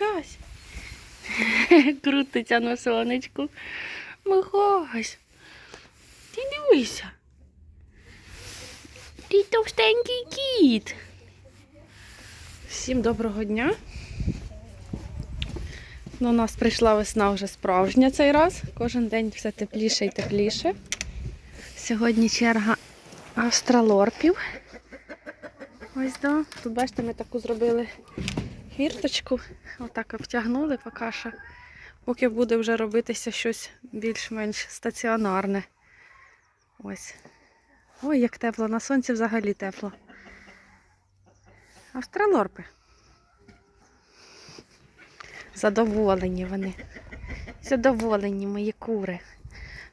Михась. Крутиться на сонечку. Михась. Ти дивися. Ти товстенький кіт. Всім доброго дня. До нас прийшла весна вже справжня цей раз. Кожен день все тепліше і тепліше. Сьогодні черга австралорпів. Ось да. Тут бачите, ми таку зробили хвірточку. Отак обтягнули поки що. Поки буде вже робитися щось більш-менш стаціонарне. Ось. Ой, як тепло, на сонці взагалі тепло. Австралорпи. Задоволені вони. Задоволені мої кури.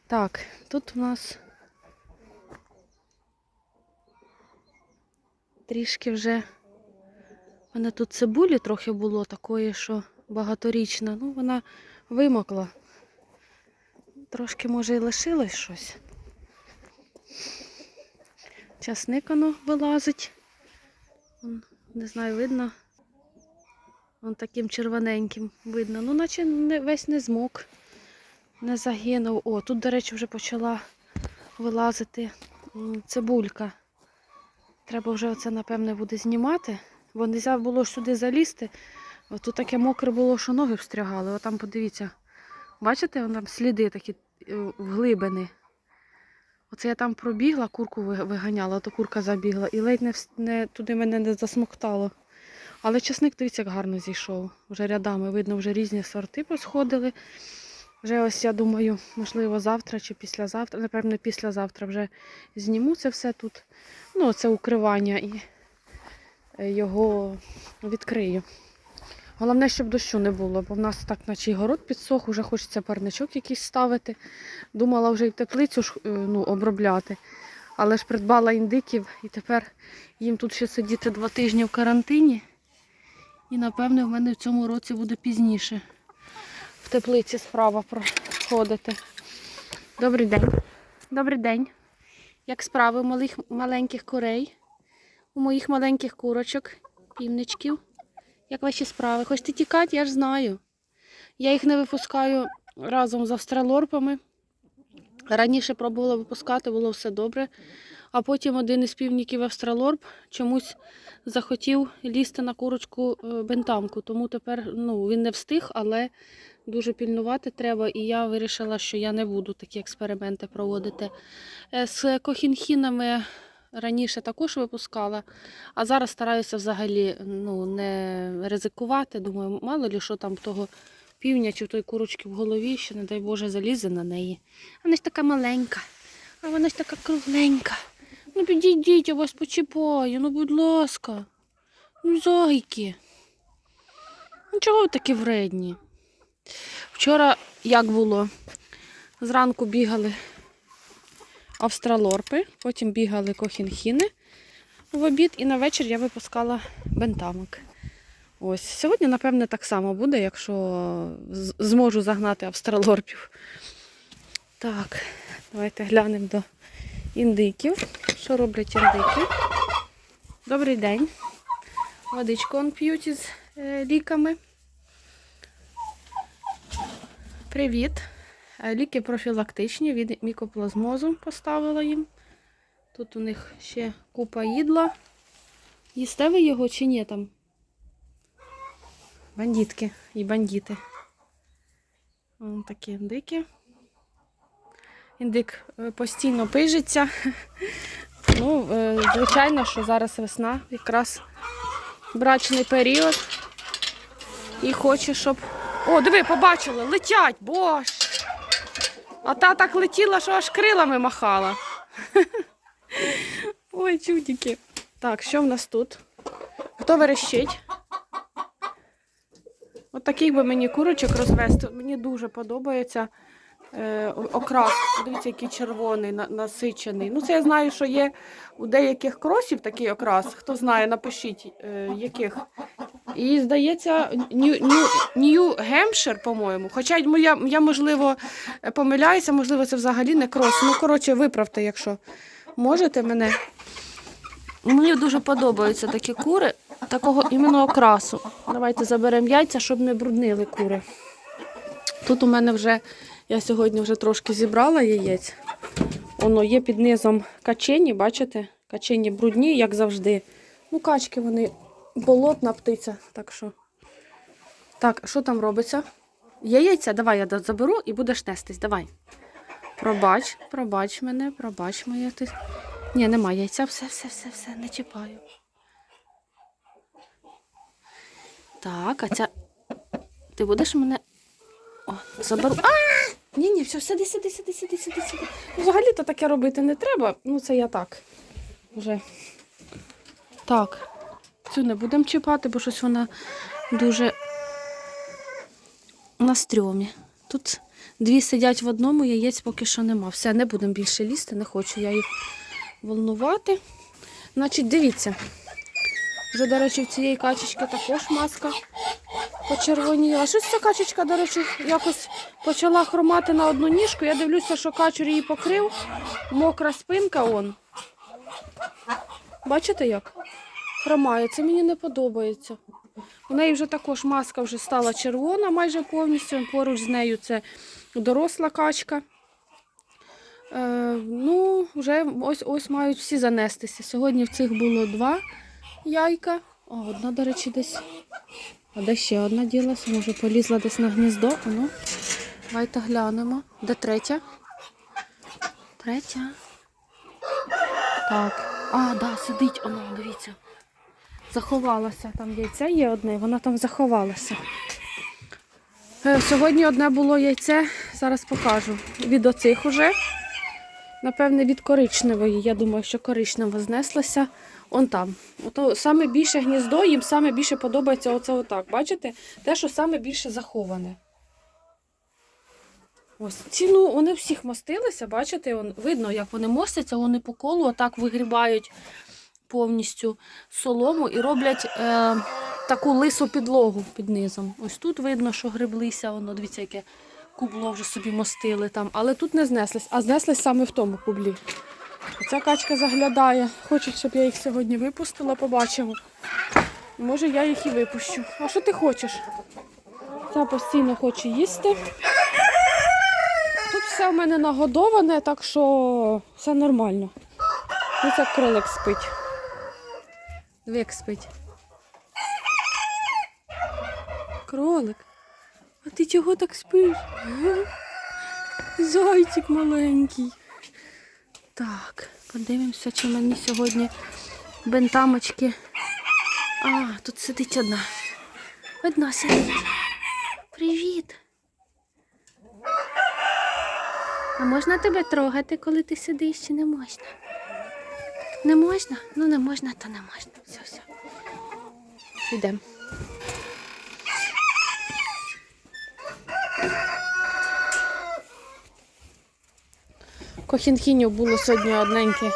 Так, тут у нас трішки вже. У мене тут цибулі трохи було такої, що багаторічна. Ну, вона вимокла. Трошки, може, і лишилось щось. Часник воно вилазить. Не знаю, видно. Вон таким червоненьким видно. Ну, наче не, весь не змок, не загинув. О, тут, до речі, вже почала вилазити цибулька. Треба вже оце, напевне, буде знімати, бо не можна було сюди залізти. Тут таке мокре було, що ноги встрягали. От там подивіться. Бачите, там сліди такі е, вглибини. Оце я там пробігла, курку виганяла, то курка забігла і ледь не, не туди мене не засмоктало. Але часник, дивіться, як гарно зійшов. Вже рядами видно, вже різні сорти посходили. Вже ось я думаю, можливо, завтра чи післязавтра, напевно, післязавтра вже зніму це все тут. Ну, це укривання і його відкрию. Головне, щоб дощу не було, бо в нас так, наче й город підсох, уже хочеться парничок якийсь ставити. Думала вже й теплицю е, ну, обробляти. Але ж придбала індиків і тепер їм тут ще сидіти два тижні в карантині. І напевне в мене в цьому році буде пізніше в теплиці справа проходити. Добрий день. Добрий день. Як справи малих, маленьких курей? У моїх маленьких курочок, півничків. Як ваші справи? Хочете тікати, я ж знаю. Я їх не випускаю разом з австралорпами. Раніше пробувала випускати, було все добре. А потім один із півників австралорп чомусь захотів лізти на курочку е, бентамку. Тому тепер ну, він не встиг, але дуже пільнувати треба. І я вирішила, що я не буду такі експерименти проводити. Е, З кохінхінами раніше також випускала, а зараз стараюся взагалі ну, не ризикувати. Думаю, мало ли що там того півня чи в той курочки в голові, що, не дай Боже, залізе на неї. Вона ж така маленька, а вона ж така кругленька. Ну підійдіть, я вас почіпаю, ну будь ласка. Ну, зайки. Ну чого ви такі вредні? Вчора як було? Зранку бігали австралорпи, потім бігали кохінхіни в обід, і на вечір я випускала бентамок. Ось. Сьогодні, напевне, так само буде, якщо зможу загнати австралорпів. Так, давайте глянемо до індиків. Що роблять індики? Добрий день. Водичку он п'ють із е, ліками. Привіт. Е, Ліки профілактичні від мікоплазмозу поставила їм. Тут у них ще купа їдла. Їсте ви його чи ні там? Бандитки і бандити. Вон такі індики. Індик е, постійно пижиться. Ну, е, звичайно, що зараз весна, якраз брачний період. І хоче, щоб. О, диви, побачили, летять, боже. А та так летіла, що аж крилами махала. Ой, чудики. Так, що в нас тут? Хто верещить? От таких би мені курочок розвести. Мені дуже подобається е, окрас. Дивіться, який червоний, на- насичений. Ну, це я знаю, що є у деяких кросів такий окрас. Хто знає, напишіть, е, яких. І здається, Нью Гемпшир, по-моєму. Хоча моя, я, можливо, помиляюся, можливо, це взагалі не крос. Ну, коротше, виправте, якщо можете мене. Мені дуже подобаються такі кури, такого іменно окрасу. Давайте заберемо яйця, щоб не бруднили кури. Тут у мене вже, я сьогодні вже трошки зібрала яєць. Воно є під низом качені, бачите? Качені брудні, як завжди. Ну, качки вони болотна птиця, так що. Так, що там робиться? Є яйця? Давай я заберу і будеш нестись. Давай. Пробач, пробач мене, пробач моє ти. Ні, нема яйця, все, все, все, все, не чіпаю. Так, а ця. Ти будеш мене. О, заберу. А! Ні, ні, все, сиди, сиди, сиди, сиди, сиди, сиди. Ну, Взагалі-то таке робити не треба. Ну, це я так. Вже. Так. Цю не будемо чіпати, бо щось вона дуже на стрьомі. Тут дві сидять в одному, яєць поки що нема. Все, не будемо більше лізти, не хочу я їх волнувати. Значить, дивіться. Вже, до речі, в цієї качечки також маска почервоніла. Щось ця качечка, до речі, якось почала хромати на одну ніжку. Я дивлюся, що качур її покрив. Мокра спинка он. Бачите як? Хромає. Це мені не подобається. У неї вже також маска вже стала червона майже повністю. Поруч з нею це доросла качка. Е, ну, вже ось ось мають всі занестися. Сьогодні в цих було два яйка. О, одна, до речі, десь. А де ще одна ділася? Може, полізла десь на гніздо. Ну, давайте глянемо. Де третя? Третя. Так. А, да, сидить вона, дивіться. Заховалася. Там яйце є одне, вона там заховалася. Е, Сьогодні одне було яйце, зараз покажу. Від оцих уже. Напевне, від коричневої. Я думаю, що коричнева знеслася. Он там. Ото саме більше гніздо, їм саме більше подобається оце отак. Бачите? Те, що саме більше заховане. Ось ці, ну, вони всіх мостилися, бачите, видно, як вони мостяться, вони по колу отак вигрібають повністю солому і роблять е, таку лису підлогу під низом. Ось тут видно, що гриблися, воно, дивіться, яке кубло вже собі мостили там. Але тут не знеслись, а знеслись саме в тому кублі. Ця качка заглядає. Хочуть, щоб я їх сьогодні випустила, побачимо. Може, я їх і випущу. А що ти хочеш? Ця постійно хоче їсти. Тут все в мене нагодоване, так що все нормально. Ось як кролик спить. Диви, спить. Кролик. А ти чого так спиш? Зайчик маленький. Так, подивимося, чи мені сьогодні бентамочки. А, тут сидить одна. Одна сидить. Привіт. А можна тебе трогати, коли ти сидиш, чи не можна? Не можна? Ну не можна, то не можна. Все, все. Йдемо. Кохінхінів було сьогодні одненьке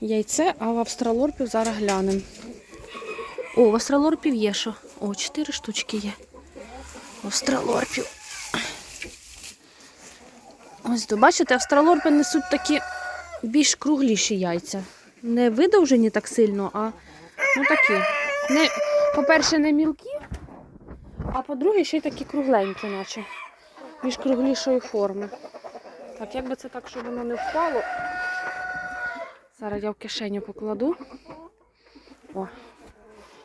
яйце, а в австралорпів зараз глянемо. О, в австралорпів є що. О, чотири штучки є. Австралорпів. Ось бачите, австралорпи несуть такі більш кругліші яйця. Не видовжені так сильно, а ну такі. По-перше, не мілкі, а по-друге, ще й такі кругленькі, наче. Більш круглішої форми. Так, як би це так, щоб воно не впало. Зараз я в кишеню покладу. О.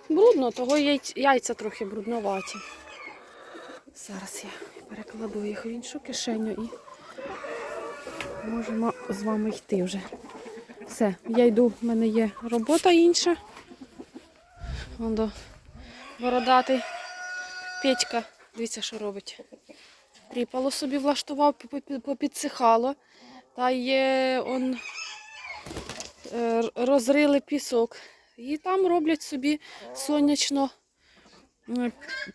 Брудно, того яйця трохи брудноваті. Зараз я перекладу їх в іншу кишеню і можемо з вами йти вже. Все, я йду, в мене є робота інша. Вон до бородатий Петька, дивіться, що робить. Тріпало собі влаштував, попідсихало. Та є он е, розрили пісок. І там роблять собі сонячно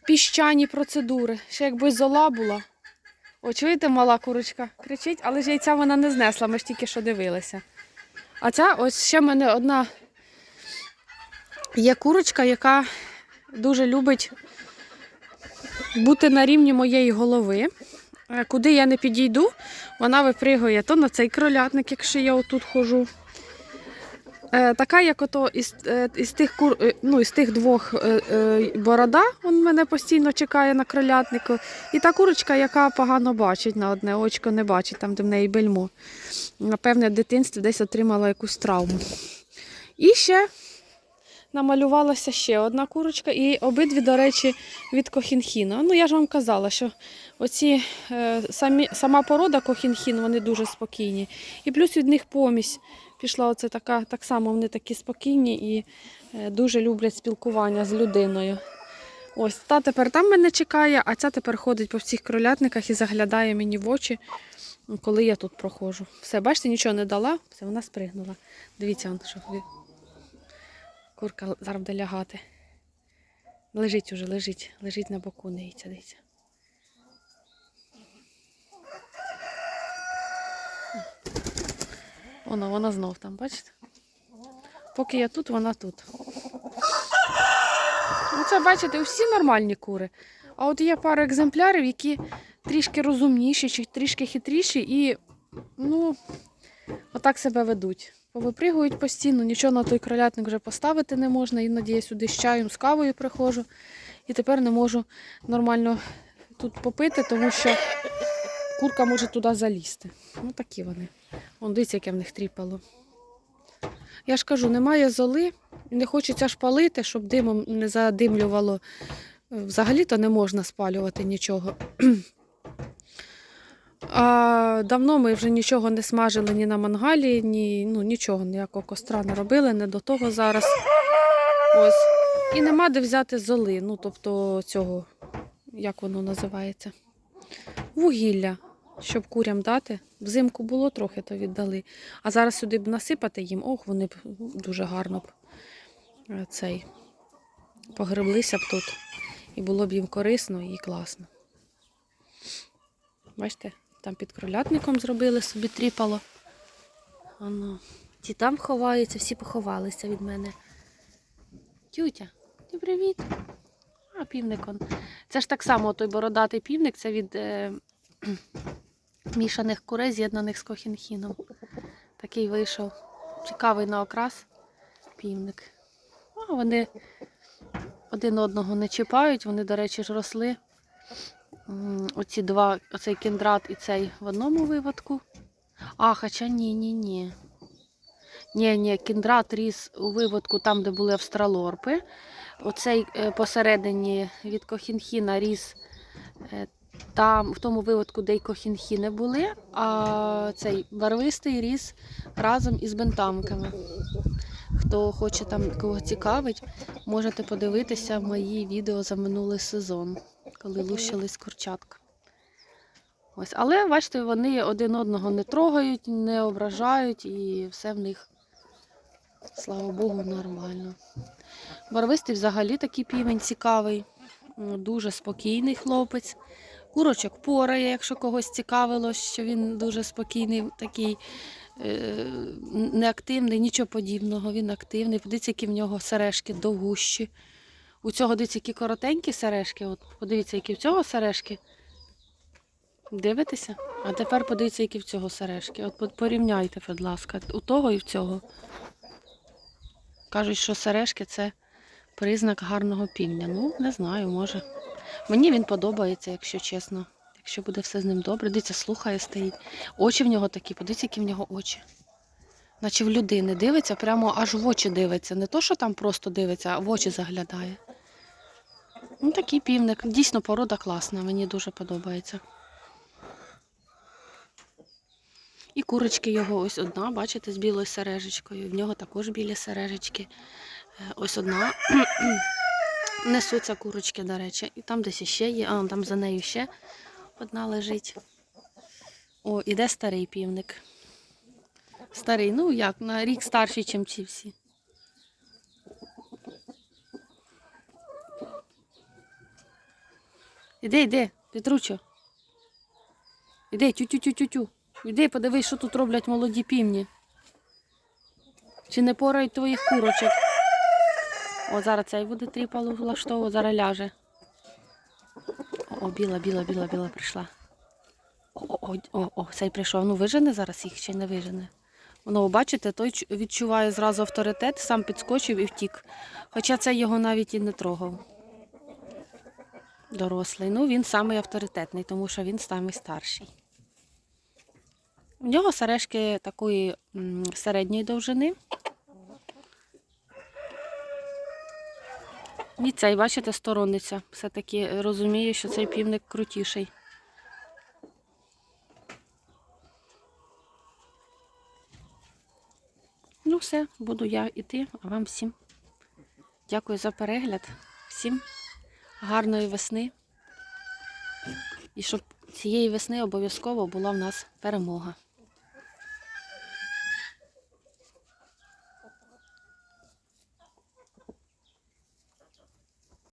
піщані процедури. Ще якби зола була. О, чуєте, мала курочка кричить, але ж яйця вона не знесла, ми ж тільки що дивилися. А ця ось ще в мене одна є курочка, яка дуже любить бути на рівні моєї голови. Е, Куди я не підійду, вона випригує то на цей кролятник, якщо я отут хожу. Е, така, як ото із, е, із, тих кур, е, ну, із тих двох борода, він мене постійно чекає на кролятнику. І та курочка, яка погано бачить на одне очко, не бачить, там, де в неї бельмо. Напевне, в дитинстві десь отримала якусь травму. І ще намалювалася ще одна курочка, і обидві, до речі, від кохінхіна. Ну, я ж вам казала, що оці самі, сама порода кохінхін, вони дуже спокійні. І плюс від них помість пішла оце така, так само вони такі спокійні і е, дуже люблять спілкування з людиною. Ось та тепер там мене чекає, а ця тепер ходить по всіх кролятниках і заглядає мені в очі, коли я тут проходжу. Все, бачите, нічого не дала, все, вона спригнула. Дивіться, що курка зараз буде лягати. Лежить уже, лежить, лежить на боку, дивіться, дивіться. Воно, вона знов там, бачите? Поки я тут, вона тут. Ну, це, бачите, всі нормальні кури. А от є пара екземплярів, які трішки розумніші, чи трішки хитріші і, ну, отак себе ведуть. Повипригують постійно, нічого на той кролятник вже поставити не можна. Іноді я сюди з чаєм, з кавою приходжу. І тепер не можу нормально тут попити, тому що курка може туди залізти. Ну, такі вони. Вон, дивіться, яке в них тріпало. Я ж кажу, немає золи, не хочеться ж палити, щоб димом не задимлювало. Е, Взагалі-то не можна спалювати нічого. А давно ми вже нічого не смажили ні на мангалі, ні ну, нічого, ніякого костра не робили, не до того зараз. Ось. І нема де взяти золи, ну тобто цього, як воно називається? Вугілля щоб курям дати. Взимку було трохи, то віддали. А зараз сюди б насипати їм, ох, вони б дуже гарно б е, цей погреблися б тут. І було б їм корисно і класно. Бачите, там під кролятником зробили собі тріпало. Воно. Ті там ховаються, всі поховалися від мене. Тютя, ти привіт. А півник он. Це ж так само той бородатий півник, це від. Е... мішаних курей, з'єднаних з кохінхіном. Такий вийшов. Цікавий на окрас півник. А вони один одного не чіпають, вони, до речі, ж росли. Оці два, оцей кіндрат і цей в одному виводку. А, хоча ні, ні, ні. Ні, ні, кіндрат ріс у виводку там, де були австралорпи. Оцей е, посередині від кохінхіна ріс е, там, в тому виводку, де й кохінхіни були, а цей барвистий ріс разом із бентамками. Хто хоче там кого цікавить, можете подивитися мої відео за минулий сезон, коли лущились курчатка. Ось. Але бачите, вони один одного не трогають, не ображають і все в них, слава Богу, нормально. Барвистий взагалі такий півень цікавий, дуже спокійний хлопець. Курочок порає, якщо когось цікавило, що він дуже спокійний, такий е, неактивний, нічого подібного, він активний. Подивіться, які в нього сережки довгущі. У цього дивіться, які коротенькі сережки. От подивіться, які в цього сережки. Дивитеся? А тепер подивіться, які в цього сережки. От порівняйте, будь ласка, у того і в цього. Кажуть, що сережки це признак гарного півня. Ну, не знаю, може. Мені він подобається, якщо чесно. Якщо буде все з ним добре. Дивіться, слухає, стоїть. Очі в нього такі, подивіться, які в нього очі. Наче в людини дивиться, прямо аж в очі дивиться. Не то, що там просто дивиться, а в очі заглядає. Ну, такий півник. Дійсно, порода класна, мені дуже подобається. І курочки його ось одна, бачите, з білою сережечкою. В нього також білі сережечки. Е, Ось одна. Несуться курочки, до речі. І там десь ще є, а там за нею ще одна лежить. О, іде старий півник. Старий, ну як, на рік старший, ніж ці всі. Іди, іди, Петручо. Іди, тю-тю-тю-тю-тю. Іди, подивись, що тут роблять молоді півні. Чи не порають твоїх курочок? О, зараз цей буде тріпало влаштовувати, зараз ляже. О, біла, біла, біла, біла прийшла. О, о, о, цей прийшов. Ну вижене зараз їх чи не вижене? Воно, бачите, той відчуває зразу авторитет, сам підскочив і втік. Хоча це його навіть і не трогав. Дорослий. Ну, він самий авторитетний, тому що він самий старший. У нього сережки такої середньої довжини. І цей, бачите, сторонниця. Все-таки розуміє, що цей півник крутіший. Ну, все, буду я йти, а вам всім. Дякую за перегляд. Всім гарної весни. І щоб цієї весни обов'язково була в нас перемога.